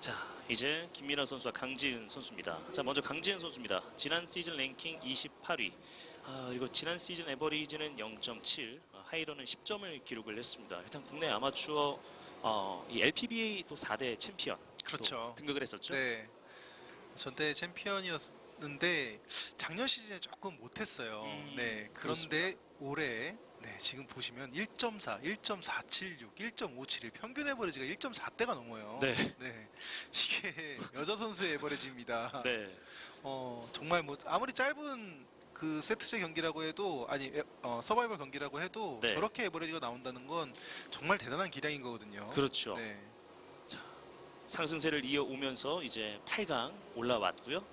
자, 이제 김민아 선수와 강지은 선수입니다. 자, 먼저 강지은 선수입니다. 지난 시즌 랭킹 28위. 아, 그리고 지난 시즌 에버리지는 0.7, 어, 하이런은 10점을 기록을 했습니다. 일단 국내 아마추어 어, 이 LPBA 또 4대 챔피언 또 그렇죠. 등극을 했었죠. 네. 전대 챔피언이었는데 작년 시즌에 조금 못했어요. 음, 네. 그런데 올해 네, 지금 보시면 1.4, 1.476, 1.571 평균 에버리지가 1.4대가 넘어요. 네. 네. 이게 여자 선수의 에버리지입니다. 네. 어, 정말 뭐 아무리 짧은 그 세트제 경기라고 해도 아니 에- 어, 서바이벌 경기라고 해도 네. 저렇게 에버리지가 나온다는 건 정말 대단한 기량인 거거든요. 그렇죠. 네. 상승세를 이어오면서 이제 8강 올라왔고요.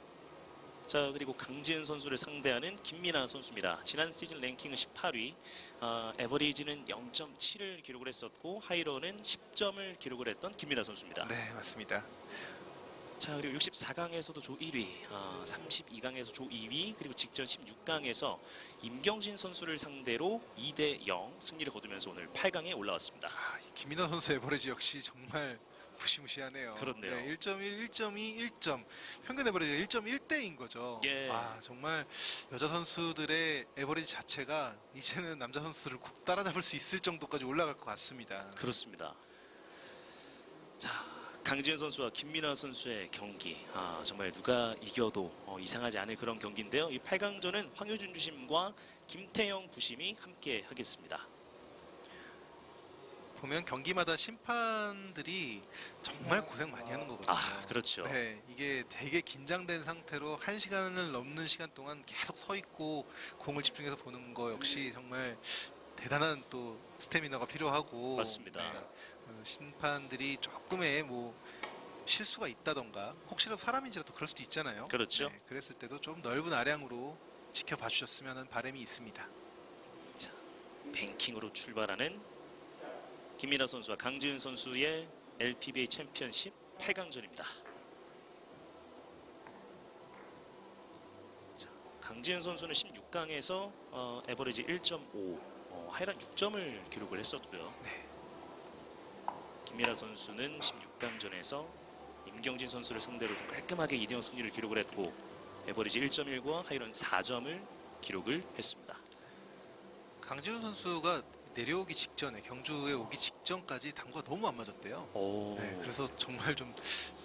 자 그리고 강지은 선수를 상대하는 김민아 선수입니다. 지난 시즌 랭킹은 18위, 아, 에버리지는 0.7을 기록을 했었고 하이런은 10점을 기록을 했던 김민아 선수입니다. 네, 맞습니다. 자 그리고 64강에서도 조 1위, 아, 32강에서 조 2위, 그리고 직전 16강에서 임경진 선수를 상대로 2대 0 승리를 거두면서 오늘 8강에 올라왔습니다. 아, 이 김민호 선수 에버리지 역시 정말 무시무시하네요. 그렇네요. 네, 1.1, 1.2, 1점. 평균 에버리지가 1.1대인 거죠. 예. 아, 정말 여자 선수들의 에버리지 자체가 이제는 남자 선수를 꼭 따라잡을 수 있을 정도까지 올라갈 것 같습니다. 그렇습니다. 자, 강지은 선수와 김민아 선수의 경기. 아, 정말 누가 이겨도 어, 이상하지 않을 그런 경기인데요. 이 8강전은 황효준 주심과 김태형 부심이 함께 하겠습니다. 보면 경기마다 심판들이 정말 고생 많이 하는 거거든요. 아, 그렇죠. 네, 이게 되게 긴장된 상태로 한 시간을 넘는 시간 동안 계속 서 있고 공을 집중해서 보는 거 역시 정말 대단한 또 스태미너가 필요하고 맞습니다. 네, 어, 심판들이 조금의 뭐 실수가 있다던가 혹시라도 사람인지라도 그럴 수도 있잖아요. 그렇죠. 네, 그랬을 때도 좀 넓은 아량으로 지켜봐 주셨으면 하는 바람이 있습니다. 뱅킹으로 출발하는 김민아 선수와 강지은 선수의 LPBA 챔피언십 8강전입니다. 자, 강지은 선수는 16강에서 어, 에버리지 1.5, 어, 하이란 6점을 기록을 했었고요. 네. 김민아 선수는 16강전에서 임경진 선수를 상대로 좀 깔끔하게 2대0 승리를 기록을 했고 에버리지 1.1과 하이런 4점을 기록을 했습니다. 강지훈 선수가 내려오기 직전에 경주에 오기 직전까지 당구가 너무 안 맞았대요. 오, 네, 그래서 정말 좀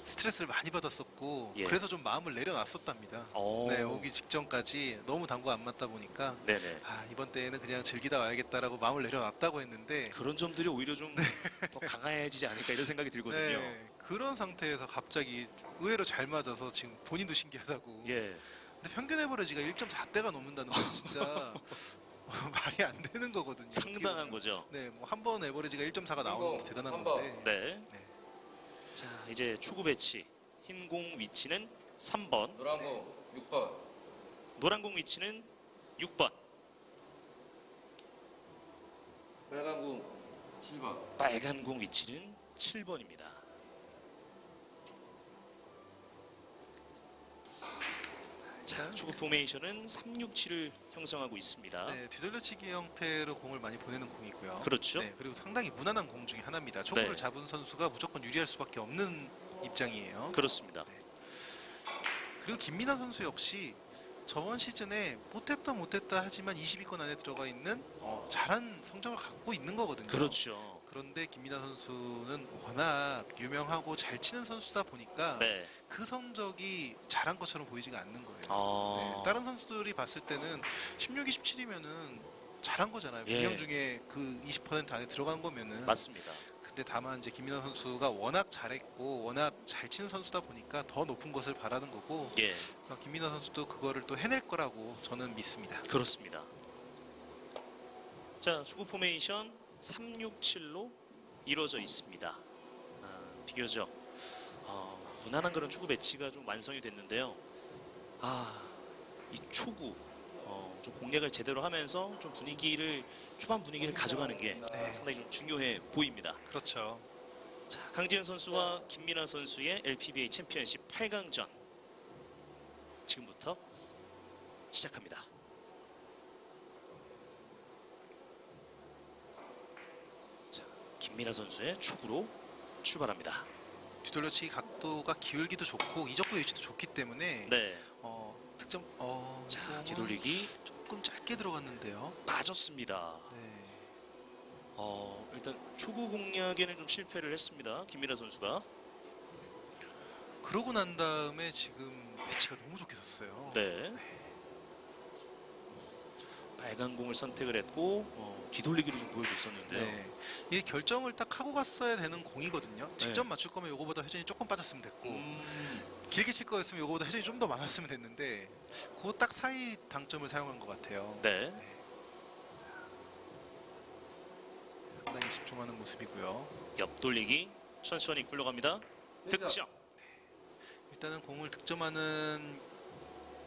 스트레스를 많이 받았었고 예. 그래서 좀 마음을 내려놨었답니다. 오. 네, 오기 직전까지 너무 당구가 안 맞다 보니까 네네. 아 이번 대회는 그냥 즐기다 와야겠다라고 마음을 내려놨다고 했는데 그런 점들이 오히려 좀 더 강해지지 않을까 이런 생각이 들거든요. 네, 그런 상태에서 갑자기 의외로 잘 맞아서 지금 본인도 신기하다고. 예, 근데 평균 에버리지가 1.4대가 넘는다는 건 진짜 말이 안 되는 거거든요. 상당한 거죠. 네, 뭐 한 번 에버리지가 1.4가 나오는 것도 대단한 건데. 네. 네. 자, 이제 초구 배치. 흰 공 위치는 3번, 노란 거 6번 노란 공 위치는 6번, 빨간 공 7번 빨간 공 위치는 7번입니다. 자, 초구 포메이션은 367을 형성하고 있습니다. 네, 뒤돌려치기 형태로 공을 많이 보내는 공이고요. 그렇죠. 네, 그리고 상당히 무난한 공 중에 하나입니다. 초구를 네. 잡은 선수가 무조건 유리할 수밖에 없는 입장이에요. 그렇습니다. 그리고 김민아 선수 역시 저번 시즌에 못했다 못했다 하지만 20위권 안에 들어가 있는 어, 잘한 성적을 갖고 있는 거거든요. 그렇죠. 그런데 김민아 선수는 워낙 유명하고 잘 치는 선수다 보니까 네. 그 성적이 잘한 것처럼 보이지가 않는 거예요. 어... 네, 다른 선수들이 봤을 때는 16, 27이면은 잘한 거잖아요. 예. 100명 중에 그 20% 안에 들어간 거면은. 맞습니다. 근데 다만 이제 김민호 선수가 워낙 잘했고 워낙 잘 치는 선수다 보니까 더 높은 것을 바라는 거고 예, 어, 김민호 선수도 그거를 또 해낼 거라고 저는 믿습니다. 그렇습니다. 자, 초구 포메이션 367로 이루어져 있습니다. 아, 비교적 어, 무난한 그런 초구 배치가 좀 완성이 됐는데요. 아, 이 초구 어, 좀 공략을 제대로 하면서 좀 분위기를 초반 분위기를 가져가는 게 네. 상당히 좀 중요해 보입니다. 그렇죠. 자, 강지은 선수와 김민아 선수의 LPBA 챔피언십 8강전 지금부터 시작합니다. 자, 김민아 선수의 초구로 출발합니다. 뒤돌려치기 각도가 기울기도 좋고 이적구 위치도 좋기 때문에 네. 어, 득점 어, 자, 뒤돌리기 조금 짧게 들어갔는데요. 빠졌습니다. 네. 어, 일단 초구 공략에는 좀 실패를 했습니다. 김민아 선수가. 그러고 난 다음에 지금 배치가 너무 좋게 섰어요. 네. 빨간 공을 선택을 했고 어, 뒤돌리기를 좀 보여줬었는데요. 네. 이게 결정을 딱 하고 갔어야 되는 공이거든요. 직접 네. 맞출 거면 요거보다 회전이 조금 빠졌으면 됐고 음, 길게 칠 거였으면 요거보다 회전이 좀 더 많았으면 됐는데 그 딱 사이 당점을 사용한 것 같아요. 네. 상당히 집중하는 모습이고요. 옆돌리기 천천히 굴러갑니다. 득점. 일단은 공을 득점하는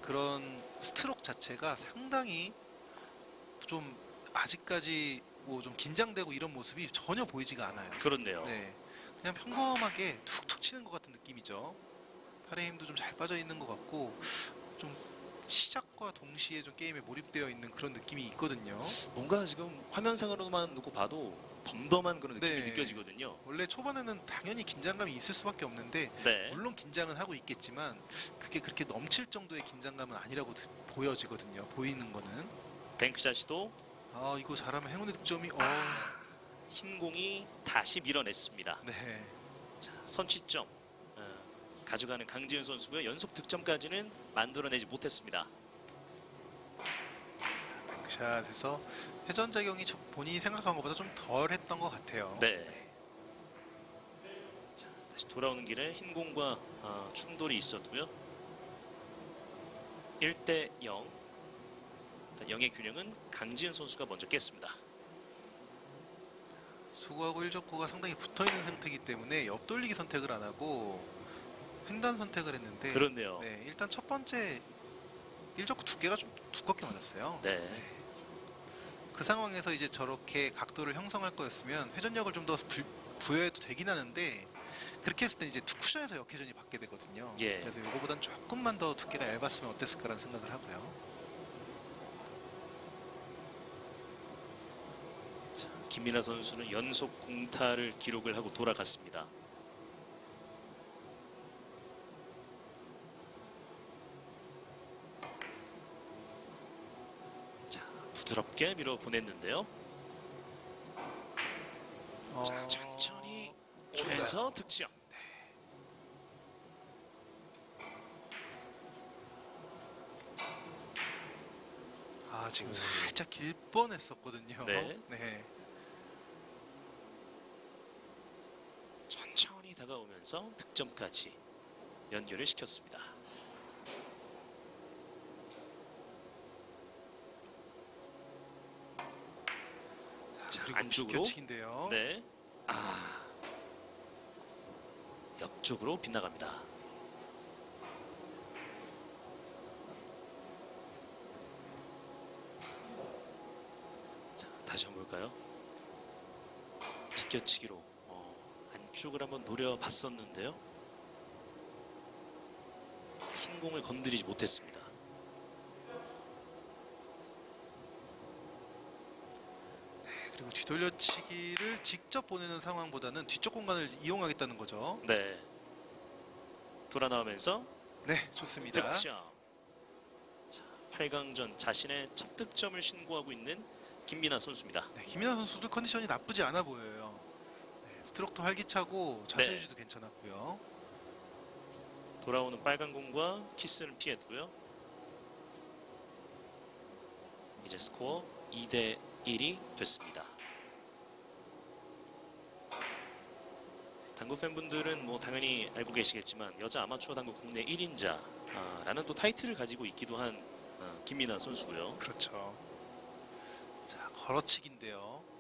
그런 스트로크 자체가 상당히 좀 아직까지 뭐 좀 긴장되고 이런 모습이 전혀 보이지가 않아요. 그렇네요. 네, 그냥 평범하게 툭툭 치는 것 같은 느낌이죠. 팔의 힘도 좀 잘 빠져 있는 것 같고 좀 시작과 동시에 좀 게임에 몰입되어 있는 그런 느낌이 있거든요. 뭔가 지금 화면상으로만 놓고 봐도 덤덤한 그런 느낌이 네. 느껴지거든요. 원래 초반에는 당연히 긴장감이 있을 수밖에 없는데 네. 물론 긴장은 하고 있겠지만 그게 그렇게 넘칠 정도의 긴장감은 아니라고 드- 보여지거든요. 보이는 거는 뱅크샷 시도 아 이거 잘하면 행운의 득점이 어흰 공이 다시 밀어냈습니다. 네. 자, 선취점 어, 가져가는 강지은 선수가 연속 득점까지는 만들어내지 못했습니다. 뱅크샷에서 회전 작용이 저- 본인이 생각한 것보다 좀 덜 했던 것 같아요. 네. 자, 다시 돌아오는 길에 흰 공과 어, 충돌이 있었고요. 1대 0. 자, 0의 균형은 강지은 선수가 먼저 깼습니다. 수구하고 일적구가 상당히 붙어 있는 상태이기 때문에 옆돌리기 선택을 안 하고 횡단 선택을 했는데 그렇네요. 네, 일단 첫 번째 일적구 두께가 좀 두껍게 맞았어요. 네. 그 상황에서 이제 저렇게 각도를 형성할 거였으면 회전력을 좀 더 부여해도 되긴 하는데 그렇게 했을 때 이제 투 쿠션에서 역회전이 받게 되거든요. 예. 그래서 이거보단 조금만 더 두께가 얇았으면 어땠을까라는 생각을 하고요. 자, 김민아 선수는 연속 공타를 기록을 하고 돌아갔습니다. 자, 부드럽게 밀어 보냈는데요. 자, 어, 천천히 좋아요. 해서 득점. 아 지금 오. 살짝 길 뻔했었거든요. 네. 네. 천천히 다가오면서 득점까지 연결을 시켰습니다. 자, 안쪽으로. 비껴치기인데요. 네. 아. 옆쪽으로 빗나갑니다. 자, 다시 한번 볼까요? 비껴치기로 쪽을 한번 노려봤었는데요. 흰 공을 건드리지 못했습니다. 그리고 뒤돌려치기를 직접 보내는 상황보다는 뒤쪽 공간을 이용하겠다는 거죠. 네. 돌아 나오면서 네, 좋습니다. 득점. 자, 8강전 자신의 첫 득점을 신고하고 있는 김민아 선수입니다. 네, 김민아 선수도 컨디션이 나쁘지 않아 보여요. 네, 스트로크도 활기차고 자세 네. 유지도 괜찮았고요. 돌아오는 빨간 공과 키스는 피했고요. 이제 스코어 2대 1이 됐습니다. 당구 팬분들은 뭐 당연히 알고 계시겠지만 여자 아마추어 당구 국내 1인자라는 또 타이틀을 가지고 있기도 한 어, 김민아 선수고요. 그렇죠. 자, 걸어치기인데요.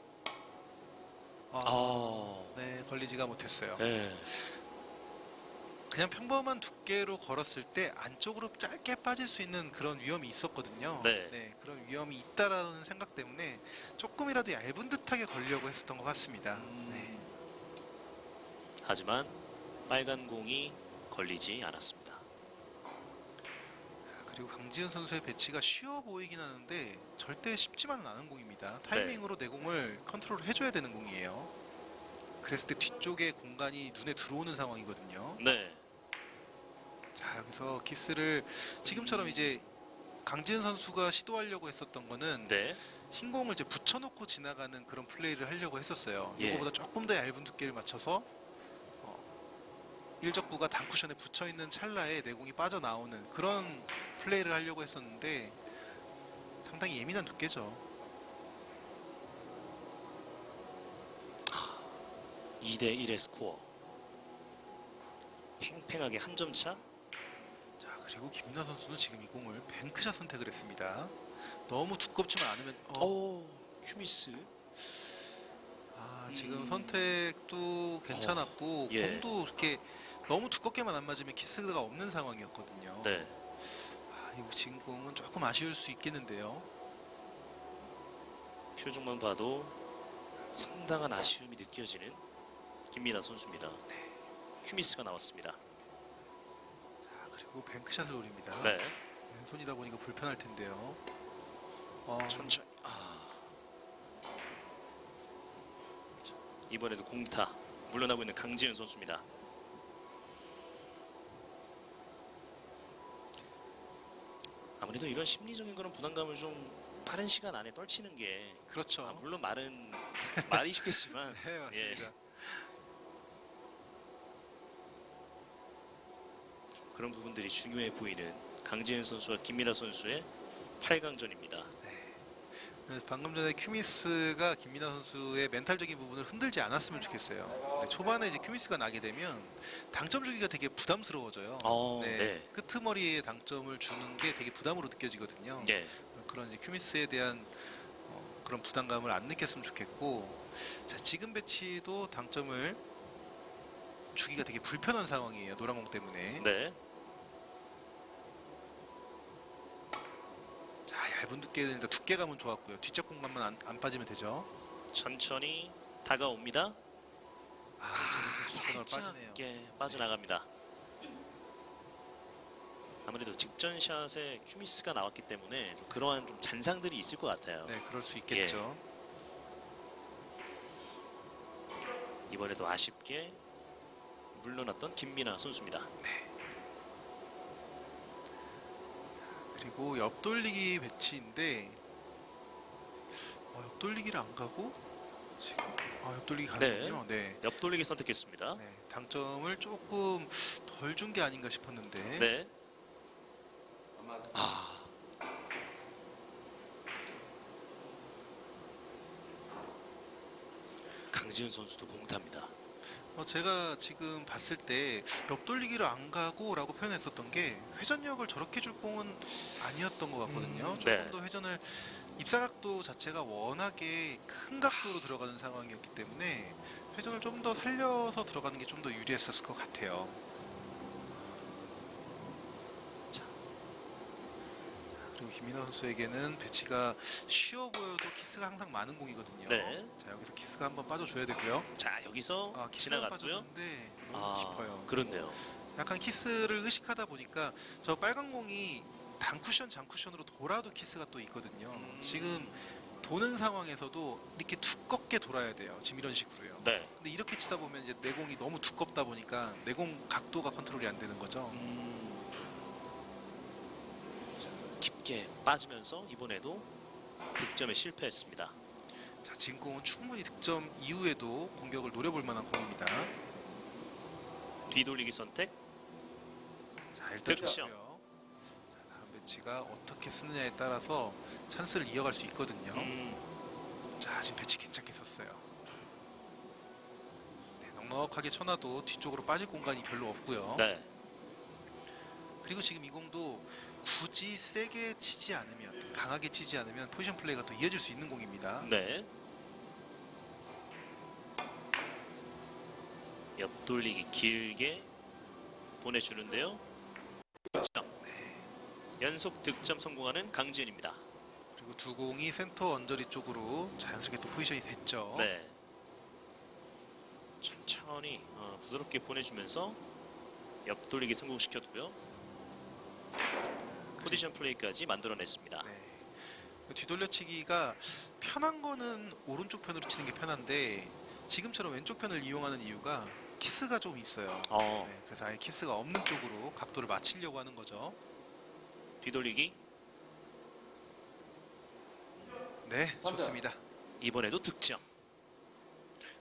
아, 아, 네, 걸리지가 못했어요. 네. 그냥 평범한 두께로 걸었을 때 안쪽으로 짧게 빠질 수 있는 그런 위험이 있었거든요. 네. 그런 위험이 있다라는 생각 때문에 조금이라도 얇은 듯하게 걸려고 했었던 것 같습니다. 음. 네. 하지만 빨간 공이 걸리지 않았습니다. 그리고 강지은 선수의 배치가 쉬워 보이긴 하는데 절대 쉽지만은 않은 공입니다. 타이밍으로 내 공을 컨트롤 해줘야 되는 공이에요. 그랬을 때 뒤쪽에 공간이 눈에 들어오는 상황이거든요. 네. 자 여기서 키스를 지금처럼 이제 강지은 선수가 시도하려고 했었던 거는 네. 흰 공을 이제 붙여놓고 지나가는 그런 플레이를 하려고 했었어요. 예. 이거보다 조금 더 얇은 두께를 맞춰서 어, 일적구가 단쿠션에 붙여 있는 찰나에 내공이 빠져나오는 그런 플레이를 하려고 했었는데 상당히 예민한 두께죠. 2대 1의 스코어. 팽팽하게 한 점 차. 자 그리고 김민아 선수는 지금 이 공을 뱅크샷 선택을 했습니다. 너무 두껍지만 않으면 어, 오, 큐미스. 아 지금 음. 선택도 괜찮았고 예. 공도 이렇게 너무 두껍게만 안 맞으면 키스가 없는 상황이었거든요. 네. 아, 이거 지금 공은 조금 아쉬울 수 있겠는데요. 표정만 봐도 상당한 아쉬움이 느껴지는 김민아 선수입니다. 큐미스가 나왔습니다. 자 그리고 뱅크샷을 노립니다. 네. 왼손이다 보니까 불편할 텐데요. 어, 천천히. 아. 자, 이번에도 공타 물러나고 있는 강지은 선수입니다. 아무래도 이런 심리적인 그런 부담감을 좀 빠른 시간 안에 떨치는 게 그렇죠. 아, 물론 말은 말이 쉽겠지만 네 맞습니다. 그런 부분들이 중요해 보이는 강지은 선수와 김민아 선수의 8강전입니다. 방금 전에 큐미스가 김민아 선수의 멘탈적인 부분을 흔들지 않았으면 좋겠어요. 초반에 이제 큐미스가 나게 되면 당점 주기가 되게 부담스러워져요. 어, 네, 네. 끄트머리에 당점을 주는 게 되게 부담으로 느껴지거든요. 네. 그런 이제 큐미스에 대한 어, 그런 부담감을 안 느꼈으면 좋겠고 자, 지금 배치도 당점을 주기가 되게 불편한 상황이에요. 노란공 때문에. 네. 자 얇은 일단 두께감은 좋았고요. 뒤쪽 공간만 안, 안 빠지면 되죠. 천천히 다가옵니다. 아, 공간 살짝. 예, 빠져나갑니다. 아무래도 직전 샷에 큐미스가 나왔기 때문에 좀 그러한 좀 잔상들이 있을 것 같아요. 네, 그럴 수 있겠죠. 이번에도 아쉽게 물러났던 김민아 선수입니다. 그리고 옆돌리기 배치인데 어, 옆돌리기를 안 가고 지금 아, 옆돌리기 가는군요. 네. 옆돌리기 선택했습니다. 네, 당점을 조금 덜 준 게 아닌가 싶었는데 네. 아. 강지은 선수도 공타입니다. 어, 제가 지금 봤을 때 옆돌리기를 안 가고 라고 표현했었던 게 회전력을 저렇게 줄 공은 아니었던 것 같거든요. 음, 조금 네. 더 회전을 입사각도 자체가 워낙에 큰 각도로 들어가는 상황이었기 때문에 회전을 좀 더 살려서 들어가는 게 좀 더 유리했었을 것 같아요. 그리고 김민아 선수에게는 배치가 쉬워 보여도 키스가 항상 많은 공이거든요. 네. 자 여기서 키스가 한번 빠져줘야 되고요. 자 여기서 아 키스가 지나갔고요. 빠졌는데 너무 아 깊어요. 그렇네요. 약간 키스를 의식하다 보니까 저 빨간 공이 단쿠션 장쿠션으로 돌아도 키스가 또 있거든요. 음. 지금 도는 상황에서도 이렇게 두껍게 돌아야 돼요. 지금 이런 식으로요. 네. 근데 이렇게 치다 보면 이제 내공이 너무 두껍다 보니까 내공 각도가 컨트롤이 안 되는 거죠. 음. 자, 깊게 빠지면서 이번에도 득점에 실패했습니다. 자, 지금 공은 충분히 득점 이후에도 공격을 노려볼 만한 공입니다. 뒤돌리기 선택. 자, 일단 득점. 좋고요. 자, 다음 배치가 어떻게 쓰느냐에 따라서 찬스를 이어갈 수 있거든요. 음, 자, 지금 배치 괜찮게 썼어요. 네, 넉넉하게 쳐놔도 뒤쪽으로 빠질 공간이 별로 없고요. 네. 그리고 지금 이 공도 굳이 세게 치지 않으면, 강하게 치지 않으면 포지션 플레이가 더 이어질 수 있는 공입니다. 네. 옆돌리기 길게 보내주는데요. 득점. 연속 득점 성공하는 강지은입니다. 그리고 두 공이 센터 언저리 쪽으로 자연스럽게 또 포지션이 됐죠. 네. 천천히 어, 부드럽게 보내주면서 옆돌리기 성공시켰고요. 포지션 플레이까지 만들어냈습니다. 네. 그 뒤돌려치기가 편한 거는 오른쪽 편으로 치는 게 편한데 지금처럼 왼쪽 편을 이용하는 이유가 키스가 좀 있어요. 어, 네, 그래서 아예 키스가 없는 쪽으로 각도를 맞추려고 하는 거죠. 뒤돌리기 네. 좋습니다. 이번에도 득점.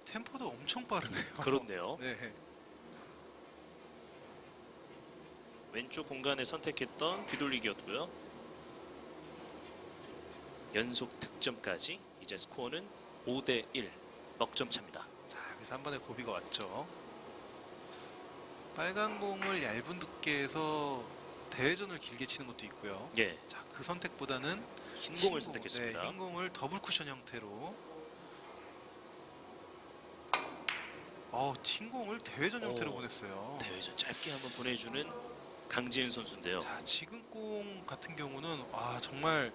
템포도 엄청 빠르네요. 그렇네요. 네, 왼쪽 공간에 선택했던 뒤돌리기였고요. 연속 득점까지 이제 스코어는 5대 1 넉점 차입니다. 자 여기서 한 번에 고비가 왔죠. 빨간 공을 얇은 두께에서 대회전을 길게 치는 것도 있고요. 예, 자, 그 선택보다는 흰 공을 공, 선택했습니다. 네, 흰 공을 더블 쿠션 형태로. 어, 흰 공을 대회전 형태로 오, 보냈어요. 대회전 짧게 한번 보내주는 강지은 선수인데요. 자, 지금 공 같은 경우는 아 정말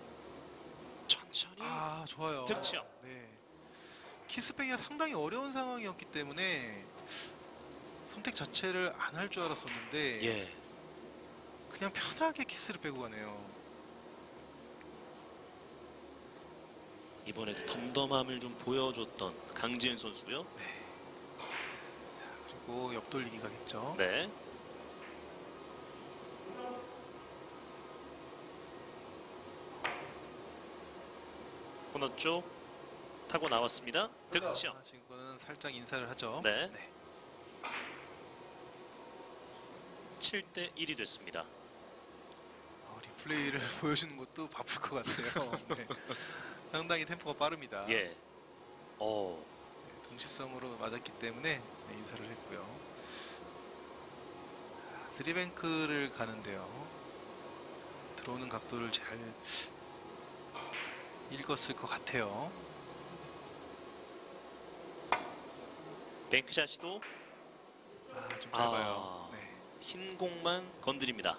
천천히 아 좋아요. 득점. 네. 키스백이 상당히 어려운 상황이었기 때문에 선택 자체를 안 할 줄 알았었는데 예, 그냥 편하게 키스를 빼고 가네요. 이번에도 덤덤함을 좀 보여줬던 강지은 선수고요. 네. 자, 그리고 옆 돌리기 가겠죠. 네, 코너 쪽 타고 나왔습니다. 득점. 아, 지금 거는 살짝 인사를 하죠. 네. 네. 7대 1이 됐습니다. 어, 리플레이를 보여주는 것도 바쁠 것 같아요. 네. 상당히 템포가 빠릅니다. 예. 어, 네, 동시성으로 맞았기 때문에 네, 인사를 했고요. 아, 쓰리뱅크를 가는데요. 들어오는 각도를 잘 읽었을 것 같아요. 뱅크샷 시도 아, 좀 짧아요. 아. 네. 흰 공만 건드립니다.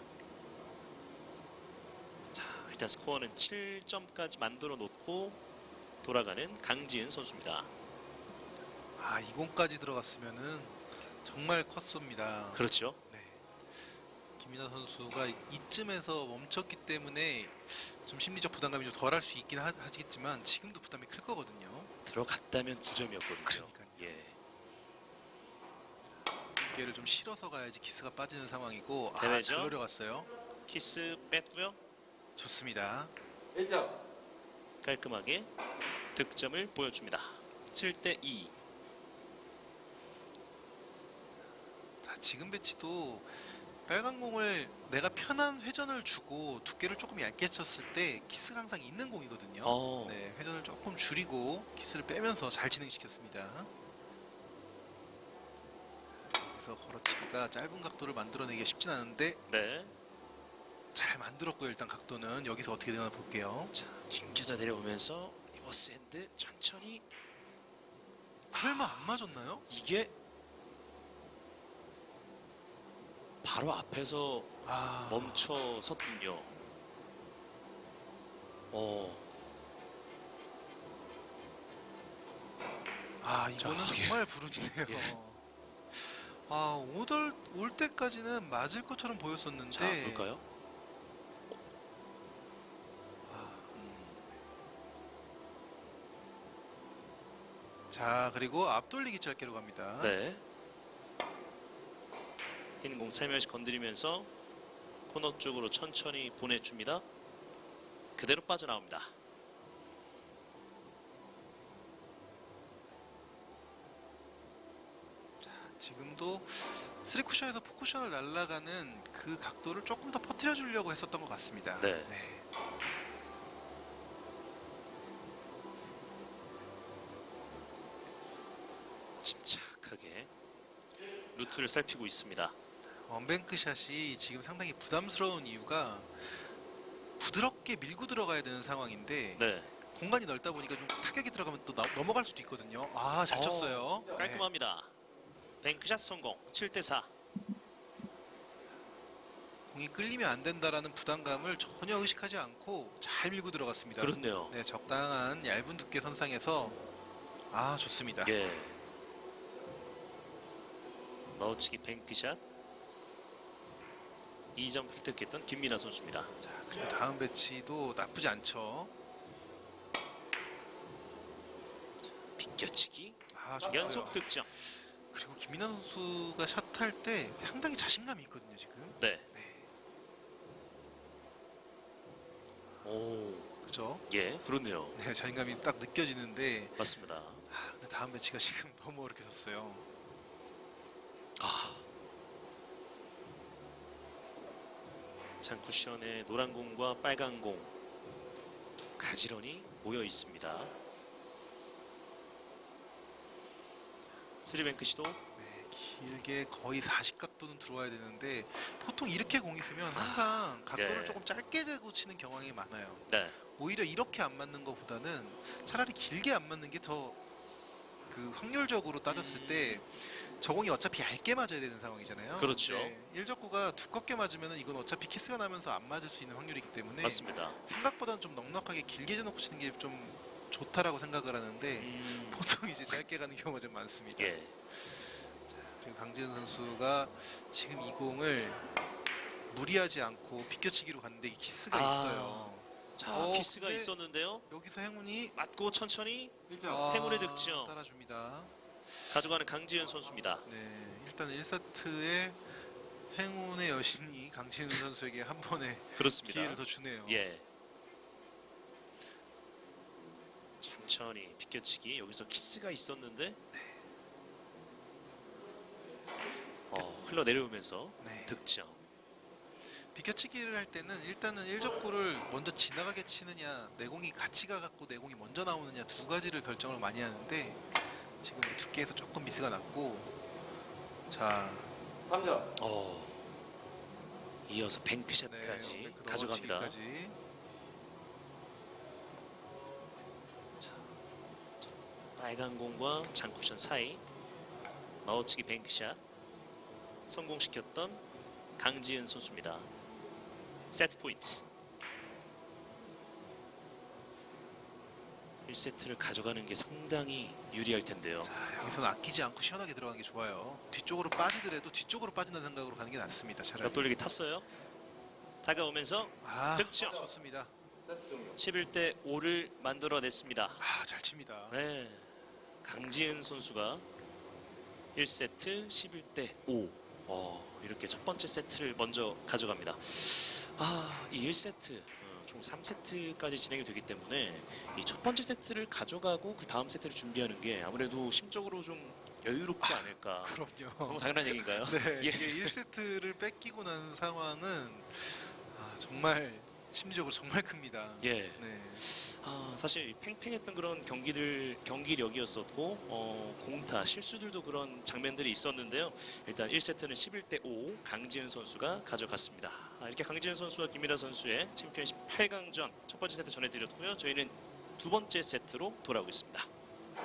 자, 일단 스코어는 7점까지 만들어 놓고 돌아가는 강지은 선수입니다. 아, 20까지 들어갔으면은 정말 컸습니다. 그렇죠. 네. 김민아 선수가 이쯤에서 멈췄기 때문에 좀 심리적 부담감이 좀 덜할 수 있긴 하, 하겠지만 지금도 부담이 클 거거든요. 들어갔다면 9점이었거든요. 그러니까요. 예. 두께를 좀 실어서 가야지 키스가 빠지는 상황이고 아, 대회죠? 잘 노려갔어요. 키스 뺐고요. 좋습니다. 1점. 깔끔하게 득점을 보여줍니다. 7대 2. 자, 지금 배치도 빨간 공을 내가 편한 회전을 주고 두께를 조금 얇게 쳤을 때 키스가 항상 있는 공이거든요. 어, 네, 회전을 조금 줄이고 키스를 빼면서 잘 진행시켰습니다. 그래서 걸어치기가 짧은 각도를 만들어내기가 쉽진 않은데 네. 잘 만들었고요. 일단 각도는 여기서 어떻게 되나 볼게요. 자, 튕겨져 내려오면서 리버스 핸드 천천히 설마 안 맞았나요? 이게 바로 앞에서 아, 멈춰 섰군요. 어, 아 이거는 자, 정말 부르지네요. 예. 아 오돌 올 때까지는 맞을 것처럼 보였었는데. 자 볼까요? 아, 자 그리고 앞돌리기 짧게로 갑니다. 네. 흰 공 살며시 건드리면서 코너 쪽으로 천천히 보내줍니다. 그대로 빠져나옵니다. 자, 지금도 쓰리 쿠션에서 포 쿠션을 날아가는 그 각도를 조금 더 퍼뜨려 주려고 했었던 것 같습니다. 네. 침착하게 루트를 살피고 있습니다. 원뱅크 샷이 지금 상당히 부담스러운 이유가 부드럽게 밀고 들어가야 되는 상황인데 네, 공간이 넓다 보니까 좀 타격이 들어가면 또 나- 넘어갈 수도 있거든요. 아, 잘 어, 쳤어요. 네. 깔끔합니다. 뱅크샷 성공. 7대 4. 공이 끌리면 안 된다라는 부담감을 전혀 의식하지 않고 잘 밀고 들어갔습니다. 그렇네요. 네, 적당한 얇은 두께 선상에서 아, 좋습니다. 예. 넣어치기 뱅크샷. 2점 획득했던 김민아 선수입니다. 자, 그리고 다음 배치도 나쁘지 않죠. 비껴치기. 아, 아, 좋고요. 연속 득점. 그리고 김민환 선수가 샷할 때 상당히 자신감이 있거든요 지금. 네. 네. 오, 그죠? 예, 그렇네요. 네, 자신감이 딱 느껴지는데 맞습니다. 아, 근데 다음 매치가 지금 너무 어렵게 섰어요. 아. 장 쿠션에 노란 공과 빨간 공 가지런히 모여 있습니다. 쓰리뱅크 시도 네, 길게 거의 40각도는 들어와야 되는데 보통 이렇게 공 있으면 항상 각도를 네. 조금 짧게 재고 치는 경향이 많아요. 네. 오히려 이렇게 안 맞는 것보다는 차라리 길게 안 맞는 게더 그 확률적으로 따졌을 음. 때 저공이 어차피 얇게 맞아야 되는 상황이잖아요. 그렇죠. 네, 일적구가 두껍게 맞으면 이건 어차피 키스가 나면서 안 맞을 수 있는 확률이기 때문에 맞습니다. 생각보다는 좀 넉넉하게 길게 재놓고 치는 게 좀 좋다라고 생각을 하는데 음, 보통 이제 짧게 가는 경우가 좀 많습니다. 예. 그리고 강지은 선수가 지금 이 공을 무리하지 않고 비껴치기로 갔는데 이게 키스가 아. 있어요. 자, 어, 키스가 근데- 있었는데요. 여기서 행운이 맞고 천천히 1점. 아, 행운의 득점. 따라줍니다. 가져가는 강지은 선수입니다. 네, 일단 1세트에 행운의 여신이 강지은 선수에게 한 번의 그렇습니다. 기회를 더 주네요. 예. 천천히 비껴치기 여기서 키스가 있었는데 어, 흘러 내려오면서 네. 득점. 비껴치기를 할 때는 일단은 일적구를 먼저 지나가게 치느냐 내공이 같이 가갖고 내공이 먼저 나오느냐 두 가지를 결정을 많이 하는데 지금 두께에서 조금 미스가 났고 자 3점. 어. 이어서 네, 뱅크샷까지 뱅크 가져갑니다. 넘어치기까지. 빨간 공과 장쿠션 사이 넣어치기 뱅크샷 성공시켰던 강지은 선수입니다. 세트 포인트. 1세트를 가져가는 게 상당히 유리할 텐데요. 자 여기서는 아끼지 않고 시원하게 들어가는 게 좋아요. 뒤쪽으로 빠지더라도 뒤쪽으로 빠진다는 생각으로 가는 게 낫습니다. 차라리. 옆돌리기 탔어요. 다가오면서 아 득점. 좋습니다. 세트 종료. 11대 5를 만들어냈습니다. 아 잘 칩니다. 네. 강지은 선수가 1세트 11대 5. 어, 이렇게 첫 번째 세트를 먼저 가져갑니다. 아, 이 1세트 어, 총 3세트까지 진행이 되기 때문에 이 첫 번째 세트를 가져가고 그 다음 세트를 준비하는 게 아무래도 심적으로 좀 여유롭지 않을까. 그럼요. 너무 당연한 얘기인가요? 네, 예. 이게 1세트를 뺏기고 난 상황은 아, 정말 심리적으로 정말 큽니다. 예. 네. 아, 사실 팽팽했던 그런 경기들 경기력이었었고 어, 공타 실수들도 그런 장면들이 있었는데요. 일단 1세트는 11대 5 강지은 선수가 가져갔습니다. 아, 이렇게 강지은 선수와 김미라 선수의 챔피언십 8강전 첫 번째 세트 전해드렸고요. 저희는 두 번째 세트로 돌아오겠습니다.